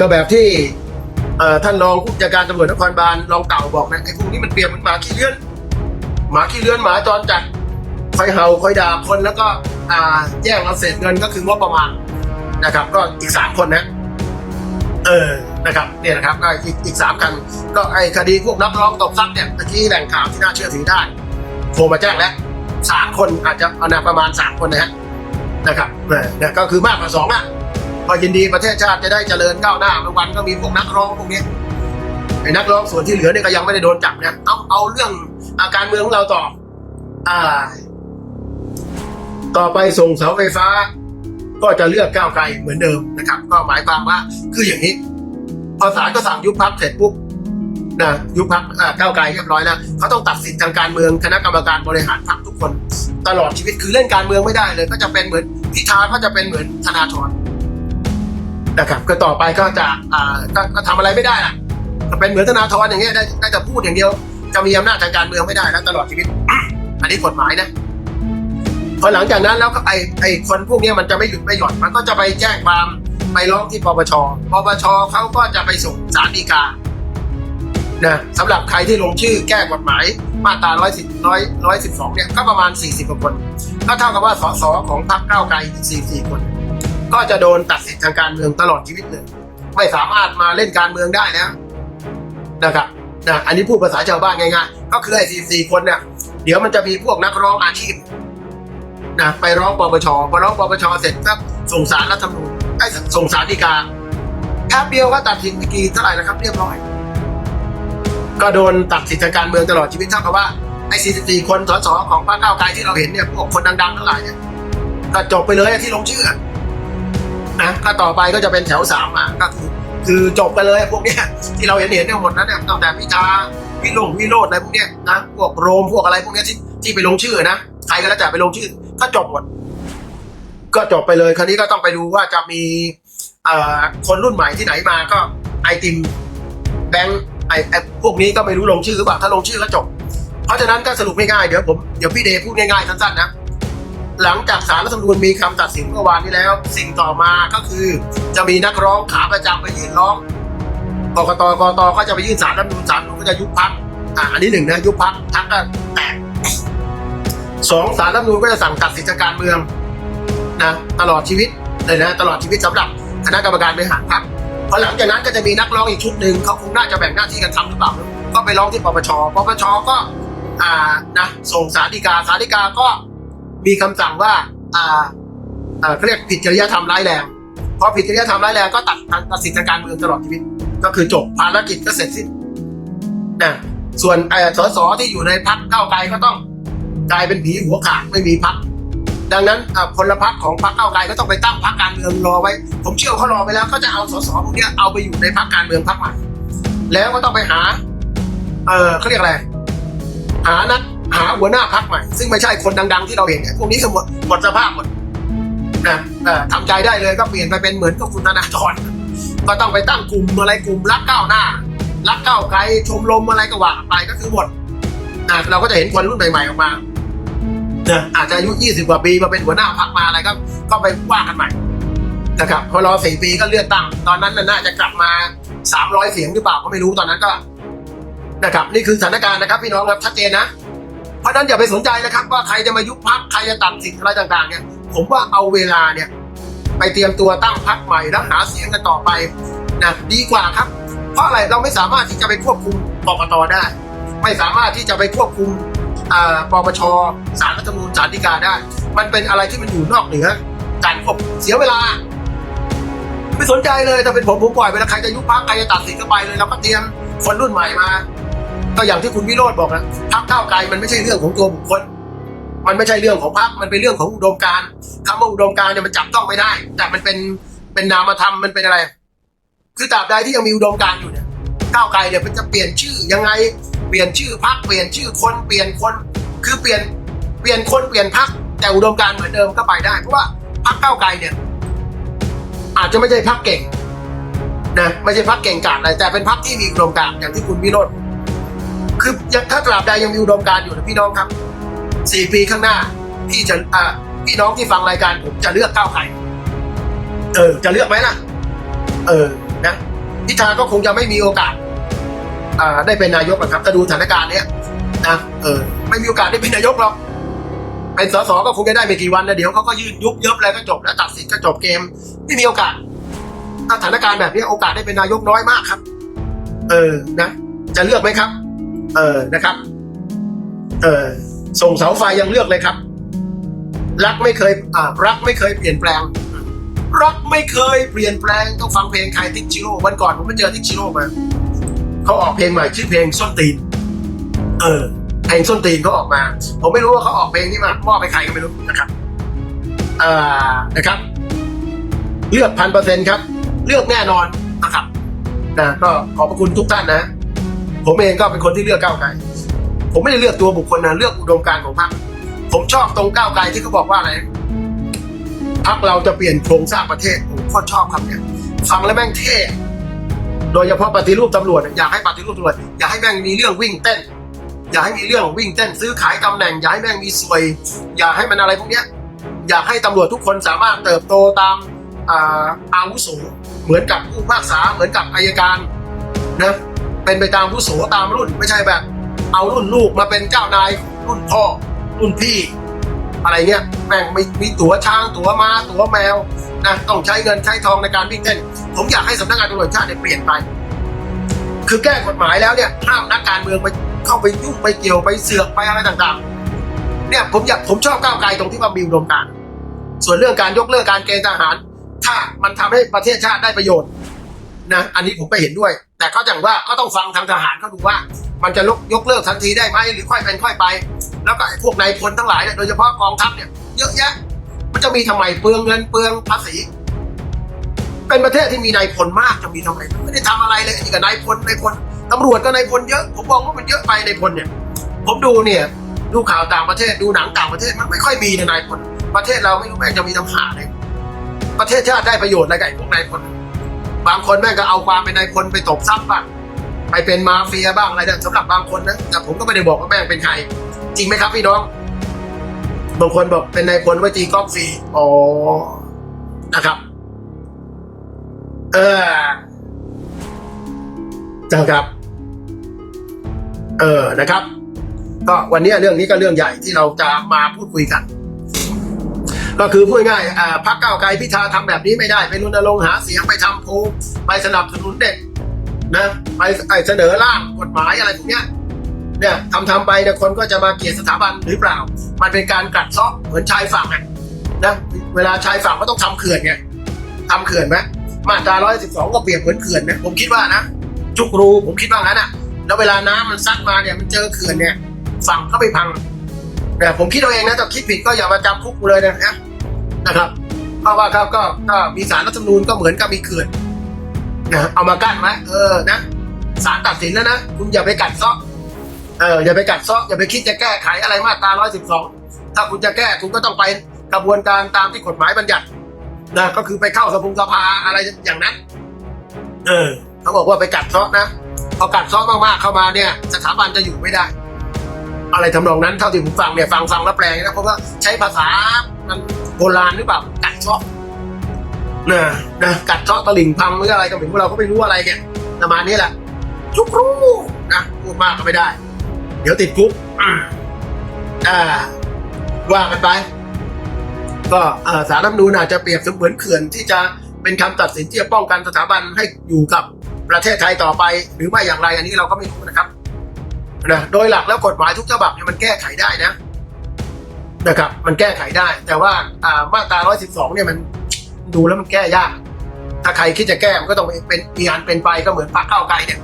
ก็แบบที่ท่านรองผู้จัดการตำรวจนครบาลรองเต่าบอกนะไอ้พวกนี้มันเปรียบเหมือนหมาขี้เลื่อน หมาขี้เลื่อนหมาจรจัดคอยเห่าคอยด่าคนแล้วก็แย่งเอาเศษเงินก็คืองบประมาณนะครับ ก็อีกสามคนนะ เออนะครับเนี่ยนะครับก็อีกอีกสามคันก็ไอ้คดีพวกนักร้องตบทรัพย์เนี่ยเมื่อกี้แหล่งข่าวที่น่าเชื่อถือได้โทรมาแจ้งแล้วสามคนอาจจะเอานาประมาณสามคนนะฮะนะครับเนี่ยก็คือมากกว่าสองอะ พอยินดีประเทศชาติจะได้เจริญก้าวหน้าบางวันก็มีพวกนักร้องพวกนี้ไอ้นักร้องส่วนที่เหลือเนี่ยก็ยังไม่ได้โดนจับนะเอาเอาเรื่องอาการเมืองของเราต่อ อ่า ต่อไปส่งเสาไฟฟ้า ก็จะเลือกก้าวไกลเหมือนเดิมนะครับ ก็หมายความว่าคืออย่างนี้พอศาลก็สั่งยุบพักเสร็จปุ๊บนะยุบพักก้าวไกลเรียบร้อยแล้วเขาต้องตัดสินทางการเมืองคณะกรรมการบริหารพรรคทุกคน ตลอดชีวิตคือเล่นการเมืองไม่ได้เลย ก็จะเป็นเหมือนพิธาก็จะเป็นเหมือนธนาธร นะครับก็ต่อไปก็จะอ่าก็ก็ทำอะไรไม่ได้อะเป็นเหมือนธนาธรอย่างเงี้ยได้ได้แต่พูดอย่างเดียว จะมีอำนาจทางการเมืองไม่ได้แล้วตลอดชีวิต อันนี้กฎหมายนะพอหลังจากนั้นแล้วก็ไอไอคนพวกนี้มันจะไม่หยุดไม่หย่อนมันก็จะไปแจ้งความไปร้องที่ปปชปปชเขาก็จะไปส่งสารดีกานะสำหรับใครที่ลงชื่อแก้กฎหมายมาตราร้อยสิบร้อยร้อยสิบสองเนี่ยก็ประมาณสี่สิบกว่าคน ก็เท่ากับว่าสสของพรรคก้าวไกลสี่สี่คน ก็จะโดนตัดสิทธิทางการเมืองตลอดชีวิตเลย ไม่สามารถมาเล่นการเมืองได้แล้วนะครับนะอันนี้พูดภาษาชาวบ้านง่ายๆก็คือไอ้สี่สี่คนเนี่ยเดี๋ยวมันจะมีพวกนักร้องอาชีพนะไปร้องปปชพอร้องปปชเสร็จก็ส่งสารรัฐธรรมนูญไอ้ส่งสารฎีกาแป๊บเดียวก็ตัดสินไปกี่เท่าไหร่นะครับ เรียบร้อย ก็โดนตัดสิทธิทางการเมืองตลอดชีวิตเท่ากับว่าไอ้44คนสสของพรรคก้าวไกลที่เราเห็นเนี่ยพวกคนดังๆทั้งหลายเนี่ยก็จบไปเลยที่ลงชื่อ นะก็ต่อไปก็จะเป็นแถวสามอะก็คือคือจบไปเลยพวกเนี้ยที่เราเห็นเห็นเนี่ยหมดนั้นเนี่ยตั้งแต่พิธาวิโรจน์วิโรจน์อะไรพวกเนี้ยนะพวกโรมพวกอะไรพวกเนี้ยที่ที่ไปลงชื่อนะใครก็แล้วแต่ไปลงชื่อก็จบหมดก็จบไปเลยคราวนี้ก็ต้องไปดูว่าจะมีคนรุ่นใหม่ที่ไหนมาก็ไอติมแบงค์ไอไอพวกนี้ก็ไม่รู้ลงชื่อหรือเปล่าถ้าลงชื่อก็จบ เพราะฉะนั้นก็สรุปง่ายๆเดี๋ยวผมเดี๋ยวพี่เดย์พูดง่ายๆสั้นๆนะ หลังจากสารรัฐธรรมนูญมีคำตัดสินเมื่อวานนี้แล้ว สิ่งต่อมาก็คือ จะมีนักร้องขาประจำไปยื่นร้องกกตกตก็จะไปยื่นสารรัฐธรรมนูญสารรัฐธรรมนูญก็จะยุบพักอะอันนี้หนึ่งนะยุบพักพักก็แตกสองสารรัฐธรรมนูญก็จะสั่งตัดสิทธิการเมืองนะตลอดชีวิตเลยนะตลอดชีวิตสำหรับคณะกรรมการบริหารพรรคพอหลังจากนั้นก็จะมีนักร้องอีกชุดหนึ่งเขาคงน่าจะแบ่งหน้าที่กันทำหรือเปล่าก็ไปร้องที่ปปชปปชก็อ่านะส่งสารดีกาสารดีกาก็ มีคำสั่งว่าอ่าอ่าเขาเรียกผิดจริยธรรมร้ายแรงพอผิดจริยธรรมร้ายแรงก็ตัดตัดสิทธิทางการเมืองตลอดชีวิต ก็คือจบภารกิจก็เสร็จสิ้นนะส่วนสสที่อยู่ในพักเก้าไกลก็ต้องกลายเป็นผีหัวขาดไม่มีพักดังนั้นพลพรรคของพรรคเก้าไกลก็ต้องไปตั้งพรรคการเมืองรอไว้ ผมเชื่อเขารอไปแล้วก็จะเอาสสพวกเนี้ยเอาไปอยู่ในพรรคการเมืองพรรคใหม่แล้วก็ต้องไปหา เออเขาเรียกอะไรหานัด หาหัวหน้าพรรคใหม่ ซึ่งไม่ใช่คนดัง ๆ ที่เราเห็นเนี่ยพวกนี้ก็หมดหมดสภาพหมดนะทำใจได้เลยก็เปลี่ยนไปเป็นเหมือนกับคุณธนาธรก็ต้องไปตั้งกลุ่มอะไรกลุ่มรักก้าวหน้า รักก้าวไกลชมรมอะไรก็ว่าไปก็คือหมดนะเราก็จะเห็นคนรุ่นใหม่ๆออกมานะอาจจะอายุ20กว่าปีมาเป็นหัวหน้าพรรคมาอะไรก็ก็ไปว่ากันใหม่นะครับพอรอสี่ปีก็เลือกตั้ง ตอนนั้นน่ะน่าจะกลับมา 300 เสียงหรือเปล่าก็ไม่รู้ตอนนั้นก็นะครับนี่คือสถานการณ์นะครับพี่น้องครับชัดเจนนะ เพราะนั้นอย่าไปสนใจนะครับ ว่าใครจะมายุบพักใครจะตัดสินอะไรต่างๆเนี่ยผมว่าเอาเวลาเนี่ยไปเตรียมตัวตั้งพักใหม่แล้วหาเสียงกันต่อไปนะดีกว่าครับ เพราะอะไรเราไม่สามารถที่จะไปควบคุมกกตได้ ไม่สามารถที่จะไปควบคุมปปชสารรัฐธรรมนูญสารฎีกาได้ มันเป็นอะไรที่มันอยู่นอกเหนือการควบเสียเวลาไม่สนใจเลยถ้าเป็นผมผมปล่อยไปแล้วใครจะยุบพักใครจะตัดสินก็ไปเลยเราก็เตรียมคนรุ่นใหม่มา ก็อย่างที่คุณวิโรธบอกนะพักก้าวไกลมันไม่ใช่เรื่องของตัวบุคคล มันไม่ใช่เรื่องของพรรคมันเป็นเรื่องของอุดมการคำว่าอุดมการเนี่ยมันจับต้องไม่ได้ แต่มันเป็นเป็นนามธรรมมันเป็นอะไร คือตราบใดที่ยังมีอุดมการอยู่เนี่ยก้าวไกลเนี่ยมันจะเปลี่ยนชื่อยังไงเปลี่ยนชื่อพรรคเปลี่ยนชื่อคนเปลี่ยนคน คือเปลี่ยนเปลี่ยนคนเปลี่ยนพรรคแต่อุดมการเหมือนเดิมก็ไปได้เพราะว่าพรรคก้าวไกลเนี่ย อาจจะไม่ใช่พรรคเก่งนะไม่ใช่พรรคเก่งกาจอะไรแต่เป็นพรรคที่มีอุดมการอย่างที่คุณวิโรธ คือยังถ้าตราบใดยังมีอุดมการณ์อยู่นะพี่น้องครับสี่ปีข้างหน้าพี่จะอ่าพี่น้องที่ฟังรายการผมจะเลือกก้าวไกลเออ จะเลือกไหมล่ะ เออนะพิธาก็คงจะไม่มีโอกาส อ่า ได้เป็นนายกหรอกครับถ้าดูสถานการณ์เนี้ยนะเออ ไม่มีโอกาสได้เป็นนายกหรอกเป็นสสก็คงจะได้ไม่กี่วันนะเดี๋ยวเขาก็ยืนยุบยับอะไรก็จบแล้วตัดสิทธิ์ก็จบเกม ไม่มีโอกาสถ้าสถานการณ์แบบนี้โอกาสได้เป็นนายกน้อยมากครับ เออนะ จะเลือกไหมครับ เออนะครับ เออส่งเสาไฟยังเลือกเลยครับ รักไม่เคยอ่ารักไม่เคยเปลี่ยนแปลง รักไม่เคยเปลี่ยนแปลงต้องฟังเพลงใครติ๊กชิโร่วันก่อนผมไปเจอติ๊กชิโร่มาเขาออกเพลงใหม่ชื่อเพลงส้นตีน เออเพลงส้นตีนเขาออกมา ผมไม่รู้ว่าเขาออกเพลงนี้มามอบให้ใครก็ไม่รู้นะครับอ่านะครับ เลือกพันเปอร์เซ็นต์ครับ เลือกแน่นอนนะครับนะก็ขอบพระคุณทุกท่านนะ ผมเองก็เป็นคนที่เลือกก้าวไกล ผมไม่ได้เลือกตัวบุคคลนะเลือกอุดมการณ์ของพรรคผมชอบตรงก้าวไกลที่เขาบอกว่าอะไรพรรคเราจะเปลี่ยนโครงสร้างประเทศผมโคตรชอบคำเนี้ยฟังแล้วแม่งเท่โดยเฉพาะปฏิรูปตำรวจอยากให้ปฏิรูปตำรวจอยากให้แม่งมีเรื่องวิ่งเต้น อยากให้มีเรื่องวิ่งเต้น ซื้อขายตำแหน่งอยากให้แม่งมีสวย อยากให้มันอะไรพวกเนี้ยอยากให้ตำรวจทุกคนสามารถเติบโตตามอาอาวุโสเหมือนกับผู้พิพากษาเหมือนกับอายการนะ เป็นไปตามอาวุโสตามรุ่น ไม่ใช่แบบ เอารุ่นลูกมาเป็นเจ้านายรุ่นพ่อรุ่นพี่ อะไรเงี้ยแม่งมีมีตั๋วช้างตั๋วม้าตั๋วแมวนะต้องใช้เงินใช้ทองในการวิ่งเต้น ผมอยากให้สำนักงานตำรวจชาติเนี่ยเปลี่ยนไป คือแก้กฎหมายแล้วเนี่ยห้ามนักการเมืองไปเข้าไปยุ่งไปเกี่ยวไปเสือกไปอะไรต่างๆ เนี่ยผมอยากผมชอบก้าวไกลตรงที่ว่ามีอุดมการ ส่วนเรื่องการยกเลิกการเกณฑ์ทหาร ถ้ามันทำให้ประเทศชาติได้ประโยชน์ นะอันนี้ผมก็เห็นด้วย แต่ก็อย่างว่าก็ต้องฟังทางทหารเขาดูว่า มันจะยกยกเลิกทันทีได้ไหมหรือค่อยเป็นค่อยไป แล้วก็ไอ้พวกนายพลทั้งหลายเนี่ยโดยเฉพาะกองทัพเนี่ยเยอะแยะ มันจะมีทำไมเปลืองเงินเปลืองภาษี เป็นประเทศที่มีนายพลมากจะมีทำไมไม่ได้ทำอะไรเลยนี่กับนายพลนายพลตำรวจก็นายพลเยอะผมมองว่ามันเยอะไปนายพลเนี่ย ผมดูเนี่ยดูข่าวต่างประเทศดูหนังต่างประเทศมันไม่ค่อยมีนะนายพลประเทศเราไม่รู้แม่งจะมีทำหาเลยประเทศชาติได้ประโยชน์อะไรกับพวกนายพล บางคนแม่งก็เอาความเป็นนายพลไปตบทรัพย์บ้างไปเป็นมาเฟียบ้างอะไรนี่สำหรับบางคนนะแต่ผมก็ไม่ได้บอกว่าแม่งเป็นใคร จริงไหมครับพี่น้อง บางคนบอกเป็นนายพลไว้ตีกอล์ฟฟรีอ๋อนะครับ เออเจ้าครับ เออนะครับ ก็วันนี้เรื่องนี้ก็เรื่องใหญ่ที่เราจะมาพูดคุยกัน ก็คือพูดง่ายๆพรรคก้าไกลพิธาทำแบบนี้ไม่ได้ ไปรณรงค์หาเสียงไปทำโพลไปสนับสนุนเด็กนะไปเสนอร่างกฎหมายอะไรพวกเนี้ยเนี่ยทำทำไปเนี่ยคนก็จะมาเกลียดสถาบันหรือเปล่า มันเป็นการกัดเซาะเหมือนชายฝั่งอะนะเวลาชายฝั่งก็ต้องทำเขื่อนไงทำเขื่อนไหมมาตราร้อยสิบสองก็เปรียบเหมือนเขื่อนนะผมคิดว่านะจุกรูผมคิดว่างั้นอะ แล้วเวลาน้ำมันซัดมาเนี่ยมันเจอเขื่อนเนี่ยฝั่งก็ไปพัง แต่ผมคิดเอาเองนะแต่คิดผิดก็อย่ามาจำคุกกูเลยนะนะครับเพราะว่าเขาก็ก็มีสารรัฐธรรมนูญก็เหมือนกับมีเขื่อนนะเอามากั้นไว้เออนะศาลตัดสินแล้วนะคุณอย่าไปกัดซาะเอออย่าไปกัดซาะอย่าไปคิดจะแก้ไขอะไรมาตรา112 ถ้าคุณจะแก้คุณก็ต้องไปกระบวนการตามที่กฎหมายบัญญัตินะก็คือไปเข้าสภาสภาอะไรอย่างนั้น เออเขาบอกว่าไปกัดซาะนะพอกัดซาะมากๆเข้ามาเนี่ย สถาบันจะอยู่ไม่ได้ อะไรทำนองนั้นเท่าที่ผมฟังเนี่ยฟังฟังแล้วแปลงนะเพราะว่าใช้ภาษามันโบราณหรือเปล่ากัดเซาะนะนะกัดเซาะตลิ่งพังหรืออะไรก็ไม่รู้เราก็ไม่รู้อะไรเนี่ยประมาณนี้แหละทุกรู้นะพูดมากก็ไม่ได้ เดี๋ยวติดคุกอ่าว่ากันไป ก็สารรัฐมนูญอาจจะเปรียบเสมือนเขื่อนที่จะเป็นคำตัดสินที่จะป้องกันสถาบันให้อยู่กับประเทศไทยต่อไป หรือไม่อย่างไรอันนี้เราก็ไม่รู้นะครับ นะโดยหลักแล้วกฎหมายทุกฉบับเนี่ยมันแก้ไขได้นะนะครับมันแก้ไขได้ แต่ว่าอ่ามาตรา 112 เนี่ยมันดูแล้วมันแก้ยาก ถ้าใครคิดจะแก้มันก็ต้องเป็นมีอันเป็นไปก็เหมือนพรรคก้าวไกลเนี่ย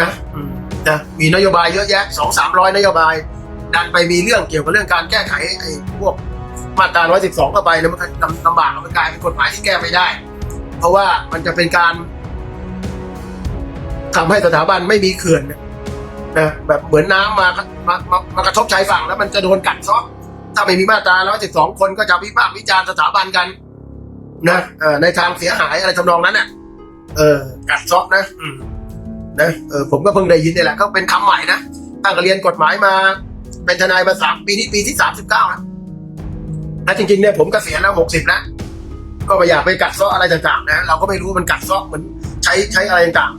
นะนะมีนโยบายเยอะแยะสองสามร้อยนโยบายดันไปมีเรื่องเกี่ยวกับเรื่องการแก้ไขไอ้พวกมาตรา 112 เข้าไปแล้วมันลำบากมันกลายเป็นกฎหมายที่แก้ไม่ได้ เพราะว่ามันจะเป็นการทำให้สถาบันไม่มีเขื่อน นะแบบเหมือนน้ำมามามามากระทบชายฝั่งแล้วมันจะโดนกัดซะถ้าไม่มีมาตรา112คนก็จะวิพากษ์วิจารณ์สถาบันกันนะอในทางเสียหายอะไรทำนองนั้นเนี่ยเออ กัดซะนะนะเออผมก็เพิ่งได้ยินนี่แหละก็เป็นคำใหม่นะตั้งแต่เรียนกฎหมายมา เป็นทนายมาสามปีนี้ปีที่สามสิบเก้าแล้วและจริงๆเนี่ยผมกเกษียณแล้วหกสิบแล้วก็ไม่อยากไปกัดซะอะไรต่างๆนะเราก็ไม่รู้มันกัดซะเหมือนใช้ใช้อะไรต่าง